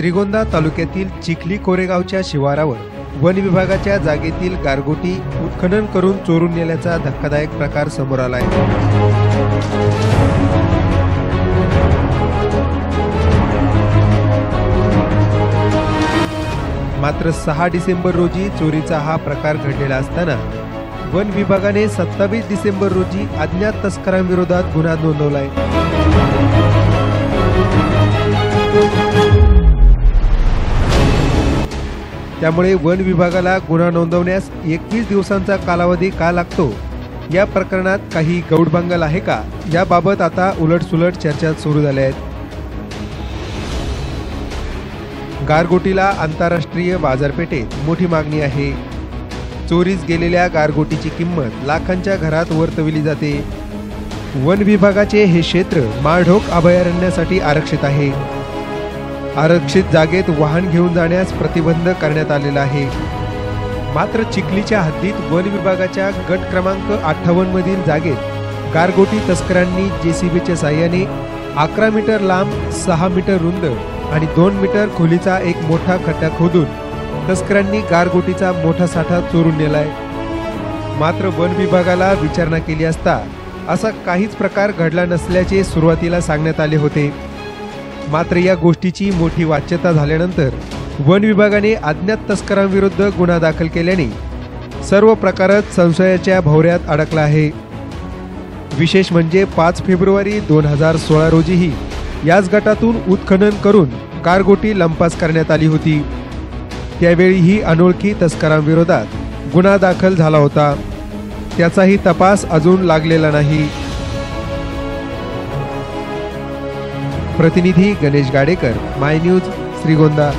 श्रीगोंदा तालुक्यातील चिखली कोरेगावच्या शिवारावर वन विभागाच्या जागेतील गारगोटी उत्खनन करून चोरून नेल्याचा धक्कादायक प्रकार समोर आला आहे मात्र सहा डिसेंबर रोजी चोरीचा हा प्रकार घडलेला असताना वन विभागाने सत्तावीस डिसेंबर रोजी अज्ञात तस्करांविरोधात गुन्हा नोंदवला आहे त्यामुळे वन विभागाला गुन्हा नोंदवण्यास एकवीस दिवसांचा कालावधी का लागतो? या प्रकरणात काही गौडबांगल आहे का? याबाबत आता उलटसुलट चर्चा सुरू झाल्या आहेत. गारगोटीला आंतरराष्ट्रीय बाजारपेठेत मोठी मागणी आहे. चोरीस गेलेल्या गारगोटीची किंमत लाखांच्या घरात वर्तविली जाते. वन विभागाचे हे क्षेत्र माळढोक अभयारण्यासाठी आरक्षित आहे. आरक्षित जागेत वाहन घेऊन जाण्यास प्रतिबंध करण्यात आलेला आहे. मात्र चिखलीच्या हद्दीत वन विभागाच्या गट क्रमांक अठ्ठावन्न मधील जागेत गारगोटी तस्करांनी जेसीबीच्या साह्याने अकरा मीटर लांब सहा मीटर रुंद आणि दोन मीटर खोलीचा एक मोठा खड्डा खोदून तस्करांनी गारगोटीचा मोठा साठा चोरून नेलाय. मात्र वन विभागाला विचारणा केली असता असा काहीच प्रकार घडला नसल्याचे सुरुवातीला सांगण्यात आले होते. मात्र या गोष्टीची मोठी वाच्यता झाल्यानंतर वन विभागाने अज्ञात तस्करांविरुद्ध गुन्हा दाखल केल्याने सर्व प्रकारच संशयाच्या भवऱ्यात अडकला आहे. विशेष म्हणजे पाच फेब्रुवारी दोन हजार सोळा रोजीही याच गटातून उत्खनन करून कारगोटी लंपास करण्यात आली होती. त्यावेळीही अनोळखी तस्करांविरोधात गुन्हा दाखल झाला होता. त्याचाही तपास अजून लागलेला नाही. प्रतिनिधी गणेश गाडेकर माय न्यूज श्रीगोंदा.